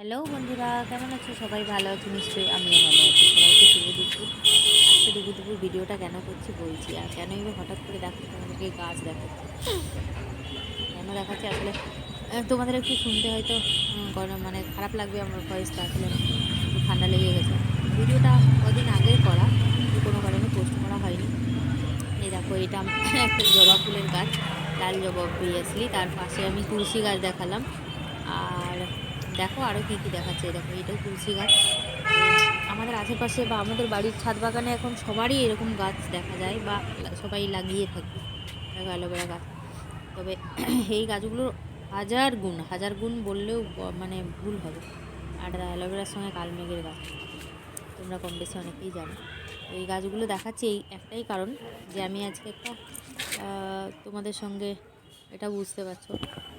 Hello বন্ধুরা, কেমন আছো? সবাই ভালো আছো? নিশ্চয়ই আমিও ভালো আছি। সবাইকে শুভ দুপুর। আজকে দুপুর দুপুর ভিডিওটা কেন করছি বলছি, আর কেন বা হঠাৎ করে দেখো তোমাদেরকে গাছ দেখাচ্ছি? কেন দেখাচ্ছি? আসলে তোমাদের একটু শুনতে হয়তো গরম মানে খারাপ লাগবে আমার ভয়েসটা আসলে ঠান্ডা লেগে গেছে। ভিডিওটা কদিন আগে করা কোনো কারণে পোস্ট করা হয়নি। এই দেখো, এটা একটা জবা ফুলের গাছ, লাল জবা অবভিয়াসলি তার পাশে আমি তুলসী গাছ দেখালাম। আর দেখো আরও কী কী দেখাচ্ছে দেখো এটাও তুলসী গাছ। আমাদের আশেপাশে বা আমাদের বাড়ির ছাদ বাগানে এখন সবারই এরকম গাছ দেখা যায় বা সবাই লাগিয়ে থাকে দেখো অ্যালোভেরা গাছ। তবে এই গাছগুলোর হাজার গুণ হাজার গুণ বললেও মানে ভুল হবে। আর অ্যালোভেরার সঙ্গে কালমেঘের গাছ, তোমরা কম বেশি অনেকেই জানো। এই গাছগুলো দেখাচ্ছি এই একটাই কারণ যে আমি আজকে একটা তোমাদের সঙ্গে এটা বুঝতে পারছ।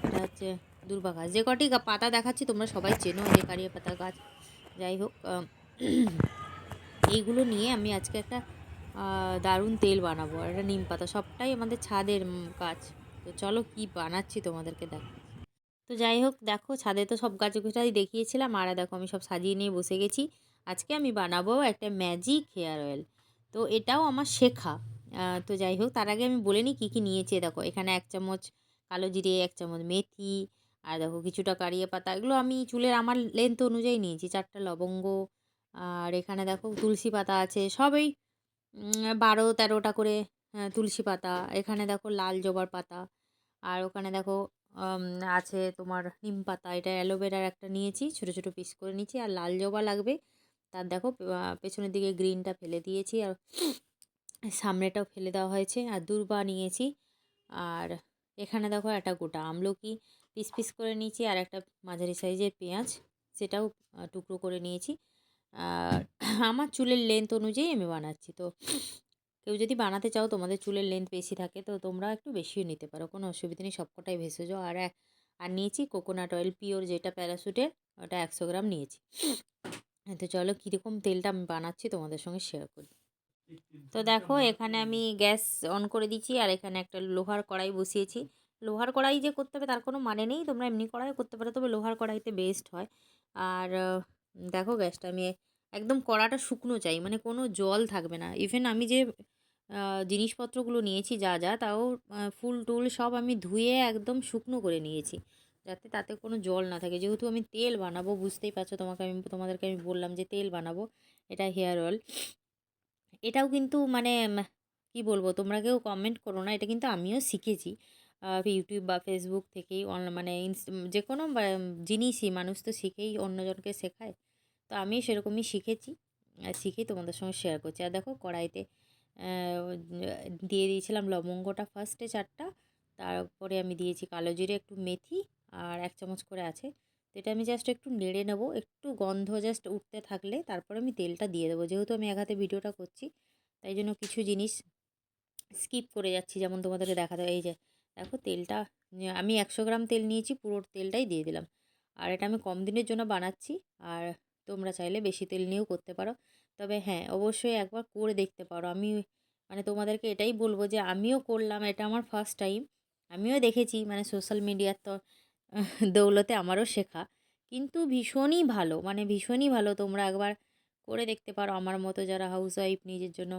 এটা হচ্ছে দুর্বা গাছ যে কটি পাতা দেখাচ্ছি, তোমরা সবাই চেনো, যে কারিয়া পাতা গাছ। যাই হোক এইগুলো নিয়ে আমি আজকে একটা দারুণ তেল বানাবো, আর একটা নিম পাতা। সবটাই আমাদের ছাদের গাছ তো চলো কি বানাচ্ছি তোমাদেরকে দেখো তো যাই হোক, দেখো, ছাদে তো সব গাছগুছাই দেখিয়েছিলাম, আর দেখো, আমি সব সাজিয়ে নিয়ে বসে গেছি। আজকে আমি বানাবো একটা ম্যাজিক হেয়ার অয়েল। তো এটাও আমার শেখা। তো যাই হোক, তার আগে আমি বলে নিই কী কী নিয়েছি। দেখো, এখানে এক চামচ কালো জিরে, এক চামচ মেথি আর দেখো কিছুটা কারিয়া পাতা, এগুলো আমি চুলের আমার লেন্থ অনুযায়ী নিয়েছি, চারটা লবঙ্গ, আর এখানে দেখো তুলসী পাতা আছে, সবই বারো তেরোটা করে তুলসী পাতা, এখানে দেখো লাল জবার পাতা, আর ওখানে দেখো আছে তোমার নিম পাতা, এটা অ্যালোভেরার একটা নিয়েছি, ছোটো ছোটো পিস করে নিয়েছি, আর লাল জবা লাগবে, তার দেখো পেছনের দিকে গ্রিনটা ফেলে দিয়েছি, আর সামনেটাও ফেলে দেওয়া হয়েছে, আর দূর্বা নিয়েছি, আর এখানে দেখো একটা গোটা আমলকি পিস পিস করে নিয়েছি আর একটা মাঝারি সাইজের পেঁয়াজ, সেটাও টুকরো করে নিয়েছি। আর আমার চুলের লেন্থ অনুযায়ী আমি বানাচ্ছি। তো কেউ যদি বানাতে চাও, তোমাদের চুলের লেন্থ বেশি থাকে, তো তোমরা একটু বেশিও নিতে পারো, কোনো অসুবিধা নেই, সবকটাই ভেষজ। আর আর নিয়েছি কোকোনাট অয়েল পিওর যেটা প্যারাশুটের ওটা একশো গ্রাম নিয়েছি। তো চলো কীরকম তেলটা আমি বানাচ্ছি তোমাদের সঙ্গে শেয়ার করি। তো দেখো, এখানে আমি গ্যাস অন করে দিচ্ছি, আর এখানে একটা লোহার কড়াই বসিয়েছি। লোহার কড়াই যে করতে হবে তার কোনো মানে নেই। তোমরা এমনি কড়াইও করতে পারো, তবে লোহার কড়াইতে বেস্ট হয়। আর দেখো গ্যাসটা আমি একদম কড়াটা শুকনো চাই মানে কোনো জল থাকবে না। ইভেন আমি যে জিনিসপত্রগুলো নিয়েছি যা যা, তাও ফুল টুল সব আমি ধুয়ে একদম শুকনো করে নিয়েছি। যাতে তাতে কোনো জল না থাকে। যেহেতু আমি তেল বানাবো, বুঝতেই পারছ তোমাকে আমি, তোমাদেরকে আমি বললাম যে তেল বানাবো, এটা হেয়ার অয়েল এটাও কিন্তু মানে কি বলব, তোমরা কেউ কমেন্ট করো না, এটা কিন্তু আমিও শিখেছি। ইউটিউব বা ফেসবুক থেকেই অন- মানে যে কোনো জিনিসই মানুষ তো শিখেই অন্যজনকে শেখায়। তো আমি সেরকমই শিখেছি, আর শিখেই তোমাদের সঙ্গে শেয়ার করছি। আর দেখো কড়াইতে দিয়ে দিয়েছিলাম লবঙ্গটা ফার্স্টে চারটা, তারপরে আমি দিয়েছি কালো জিরে, একটু মেথি, আর এক চামচ করে আছে। তো এটা আমি জাস্ট একটু নেড়ে নেব, একটু গন্ধ জাস্ট উঠতে থাকলে তারপরে আমি তেলটা দিয়ে দেবো। যেহেতু আমি এক হাতে ভিডিওটা করছি, তাই জন্য কিছু জিনিস স্কিপ করে যাচ্ছি। যেমন তোমাদেরকে দেখাতে, এই যে দেখো তেলটা আমি একশো গ্রাম তেল নিয়েছি, পুরো তেলটাই দিয়ে দিলাম। আর এটা আমি কম দিনের জন্য বানাচ্ছি, আর তোমরা চাইলে বেশি তেল নিয়েও করতে পারো। তবে হ্যাঁ অবশ্যই একবার করে দেখতে পারো। আমি মানে তোমাদেরকে এটাই বলব যে আমিও করলাম, এটা আমার ফার্স্ট টাইম আমিও দেখেছি মানে সোশ্যাল মিডিয়ার তো, দৌলতে আমারও শেখা। কিন্তু ভীষণই ভালো মানে ভীষণই ভালো। তোমরা একবার করে দেখতে পারো। আমার মতো যারা হাউস ওয়াইফ নিজের জন্য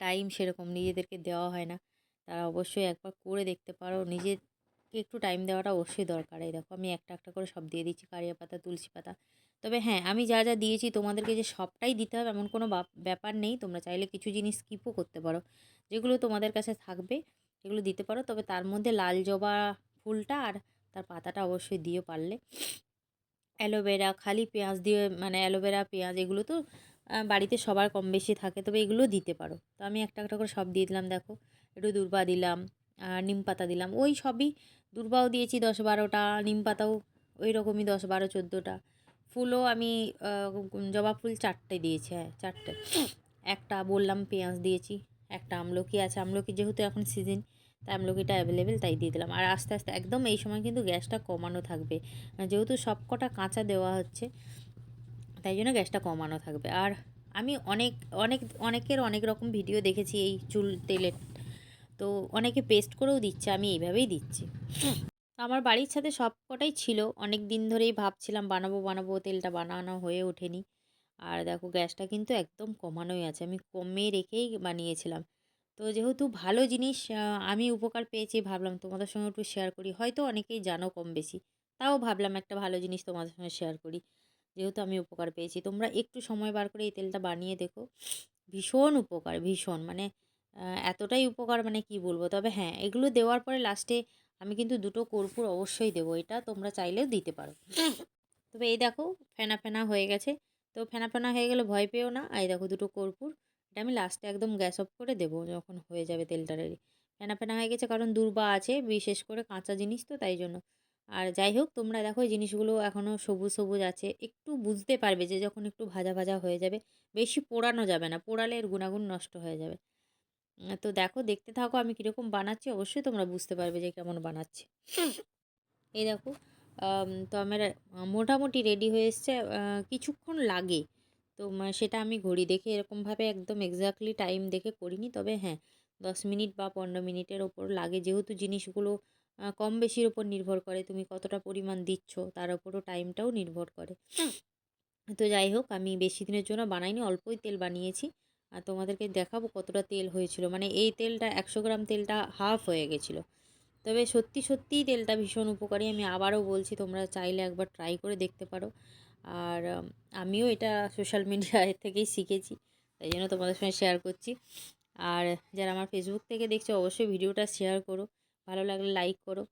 টাইম সেরকম নিজেদেরকে দেওয়া হয় না। তারা অবশ্যই একবার করে দেখতে পারো। নিজেকে একটু টাইম দেওয়াটা অবশ্যই দরকার। এই দেখো, আমি একটা একটা করে সব দিয়ে দিচ্ছি, কারিয়া পাতা, তুলসী পাতা। তবে হ্যাঁ আমি যা যা দিয়েছি তোমাদেরকে যে সবটাই দিতে হবে, এমন কোনো ব্যাপার নেই। তোমরা চাইলে কিছু জিনিস স্কিপও করতে পারো। যেগুলো তোমাদের কাছে থাকবে, সেগুলো দিতে পারো। তবে তার মধ্যে লাল জবা ফুলটা আর তার পাতাটা অবশ্যই দিও পারলে। অ্যালোভেরা, খালি পেঁয়াজ দিয়ে মানে অ্যালোভেরা, পেঁয়াজ, এগুলো তো বাড়িতে সবার কম বেশি থাকে। তবে এগুলো দিতে পারো। তো আমি একটা একটা করে সব দিয়ে দিলাম, দেখো। একটু দূর্বা দিলাম আর নিম পাতা দিলাম। ওই সবই দূর্বাও দিয়েছি দশ বারোটা, নিম পাতাও ওই রকমই দশ বারো চোদ্দোটা। ফুলও আমি জবা ফুল চারটে দিয়েছি হ্যাঁ চারটে। একটা বললাম পেঁয়াজ দিয়েছি, একটা আমলকি আছে। আমলকি যেহেতু এখন সিজন তাই আমলকিটা অ্যাভেলেবেল তাই দিয়ে দিলাম। আর আস্তে আস্তে একদম এই সময় কিন্তু গ্যাসটা কমানো থাকবে। যেহেতু সব কটা কাঁচা দেওয়া হচ্ছে, তাই জন্য গ্যাসটা কমানো থাকবে। আর আমি অনেক অনেক, অনেকের অনেক রকম ভিডিও দেখেছি এই চুল, তেলের তো অনেকে পেস্ট করেও দিচ্ছে, আমি এইভাবেই দিচ্ছি। আমার বাড়ির ছাদে সব কটাই ছিল। অনেক দিন ধরেই ভাবছিলাম বানাবো বানাবো, তেলটা বানানো হয়ে ওঠেনি। আর দেখো, গ্যাসটা কিন্তু একদম কমানোই আছে। আমি কমে রেখেই বানিয়েছিলাম। তো যেহেতু ভালো জিনিস আমি উপকার পেয়েছি ভাবলাম তোমাদের সঙ্গে একটু শেয়ার করি। হয়তো অনেকেই জানো কম বেশি। তাও ভাবলাম একটা ভালো জিনিস তোমাদের সঙ্গে শেয়ার করি। যেহেতু আমি উপকার পেয়েছি। তোমরা একটু সময় বার করে এই তেলটা বানিয়ে দেখো। ভীষণ উপকার, ভীষণ। মানে এতটাই উপকার মানে কি বলব? তবে হ্যাঁ এগুলো দেওয়ার পরে লাস্টে আমি কিন্তু দুটো কর্পূর অবশ্যই দেবো। এটা তোমরা চাইলেও দিতে পারো। তবে এই দেখো, ফেনা ফেনা হয়ে গেছে। তো ফেনা ফেনা হয়ে গেলে ভয় পেও না। এই দেখো দুটো কর্পূর। এটা আমি লাস্টে একদম গ্যাস অফ করে দেবো যখন হয়ে যাবে তেলটা রেডি ফেনা ফেনা হয়ে গেছে কারণ দুর্বা আছে, বিশেষ করে কাঁচা জিনিস তো তাই জন্য। আর যাই হোক, তোমরা দেখো জিনিসগুলো এখনও সবুজ সবুজ আছে। একটু বুঝতে পারবে যে যখন একটু ভাজা ভাজা হয়ে যাবে, বেশি পোড়ানো যাবে না। পোড়ালে এর গুণাগুণ নষ্ট হয়ে যাবে। তো দেখো দেখতে থাকো আমি কীরকম বানাচ্ছি, অবশ্যই তোমরা বুঝতে পারবে যে কেমন বানাচ্ছি। এই দেখো তো আমার মোটামুটি রেডি হয়ে এসছে কিছুক্ষণ লাগে। তো সেটা আমি ঘড়ি দেখে এরকমভাবে একদম এক্স্যাক্টলি টাইম দেখে করিনি, তবে হ্যাঁ দশ মিনিট বা পনেরো মিনিটের ওপর লাগে। যেহেতু জিনিসগুলো কম বেশির ওপর নির্ভর করে, তুমি কতটা পরিমাণ দিচ্ছ, তার ওপরও টাইমটাও নির্ভর করে। তো যাই হোক, আমি বেশি দিনের জন্য বানাইনি, অল্পই তেল বানিয়েছি। আর তোমাদেরকে দেখাবো কতটা তেল হয়েছিল। মানে এই তেলটা একশো গ্রাম তেলটা হাফ হয়ে গেছিল। তবে সত্যি সত্যিই তেলটা ভীষণ উপকারী। আমি আবারও বলছি, তোমরা চাইলে একবার ট্রাই করে দেখতে পারো। আর আমিও এটা সোশ্যাল মিডিয়ায় থেকেই শিখেছি, তাই জন্য তোমাদের সঙ্গে শেয়ার করছি। আর যারা আমার ফেসবুক থেকে দেখছ, অবশ্যই ভিডিওটা শেয়ার করো। ভালো লাগলে লাইক করো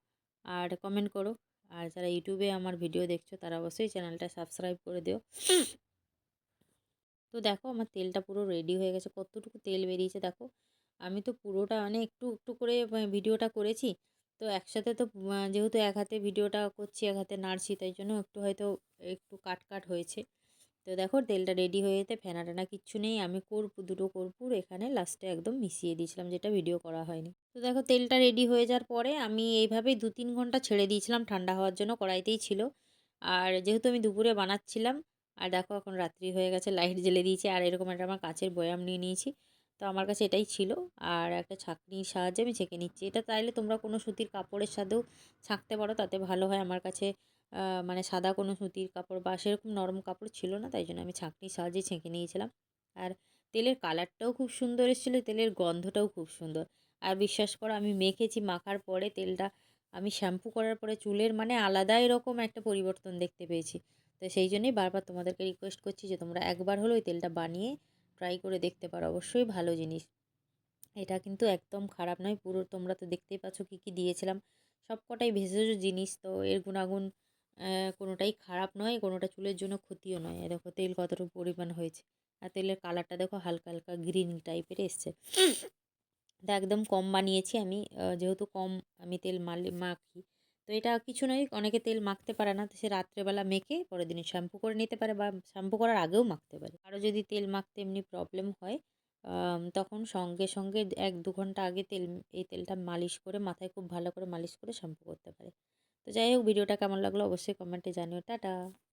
আর কমেন্ট করো। আর যারা ইউটিউবে আমার ভিডিও দেখছ, তারা অবশ্যই চ্যানেলটা সাবস্ক্রাইব করে দিও। তো দেখো আমার তেলটা পুরো রেডি হয়ে গেছে, কতটুকু তেল বেরিয়েছে দেখো। আমি তো পুরোটা মানে একটু একটু করে ভিডিওটা করেছি। তো একসাথে তো যেহেতু এক হাতে ভিডিওটা করছি, এক হাতে নাড়ছি, তাই জন্য একটু হয়তো একটু কাট কাট হয়েছে। তো দেখো তেলটা রেডি হয়ে যেতে ফেনা টেনা কিচ্ছু নেই, আমি কর্পূর দুটো কর্পূর এখানে লাস্টে একদম মিশিয়ে দিয়েছিলাম, যেটা ভিডিও করা হয়নি। তো দেখো তেলটা রেডি হয়ে যাওয়ার পরে আমি এইভাবেই দু তিন ঘণ্টা ছেড়ে দিয়েছিলাম, ঠান্ডা হওয়ার জন্য কড়াইতেই ছিল। আর যেহেতু আমি দুপুরে বানাচ্ছিলাম আর দেখো এখন রাত্রি হয়ে গেছে, লাইট জ্বেলে দিয়েছি আর এরকম একটা আমার কাচের বয়াম নিয়ে নিয়েছি। তো আমার কাছে এটাই ছিল আর একটা ছাঁকনির সাহায্যে আমি ছেঁকে নিচ্ছি। এটা চাইলে তোমরা কোনো সুতির কাপড়ের সাথেও ছাঁকতে পারো, তাতে ভালো হয়। আমার কাছে মানে সাদা কোনো সুতির কাপড় বা সেরকম নরম কাপড় ছিল না, তাই জন্য আমি ছাঁকনির সাহায্যে ছেঁকে নিয়েছিলাম। আর তেলের কালারটাও খুব সুন্দর এসেছিল, তেলের গন্ধটাও খুব সুন্দর। আর বিশ্বাস করো, আমি মেখেছি মাখার পরে তেলটা আমি শ্যাম্পু করার পরে চুলের মানে আলাদাই রকম একটা পরিবর্তন দেখতে পেয়েছি। তো সেই জন্যই বারবার তোমাদেরকে রিকোয়েস্ট করছি যে তোমরা একবার হলো ওই তেলটা বানিয়ে ট্রাই করে দেখতে পারো, অবশ্যই ভালো জিনিস। এটা কিন্তু একদম খারাপ নয়, পুরো তোমরা তো দেখতেই পাচ্ছ কী কী দিয়েছিলাম। সব কটাই ভেষজ জিনিস, তো এর গুণাগুণ কোনোটাই খারাপ নয়, কোনোটা চুলের জন্য ক্ষতিও নয়। দেখো তেল কতটুকু পরিমাণ হয়েছে। আর তেলের কালারটা দেখো হালকা হালকা গ্রিন টাইপের এসছে। এটা একদম কম বানিয়েছি আমি যেহেতু কম আমি তেল মালি, মাখি। তো এটা কিছু নয়, অনেকে তেল মাখতে পারে না। তো সে রাত্রেবেলা মেখে পরের দিনে শ্যাম্পু করে নিতে পারে বা শ্যাম্পু করার আগেও মাখতে পারে। আরও যদি তেল মাখতে এমনি প্রবলেম হয় তখন সঙ্গে সঙ্গে এক দু ঘণ্টা আগে তেল, এই তেলটা মালিশ করে, মাথায় খুব ভালো করে মালিশ করে শ্যাম্পু করতে পারে। তো যাই হোক, ভিডিওটা কেমন লাগল অবশ্যই কমেন্টে জানিও। টাটা!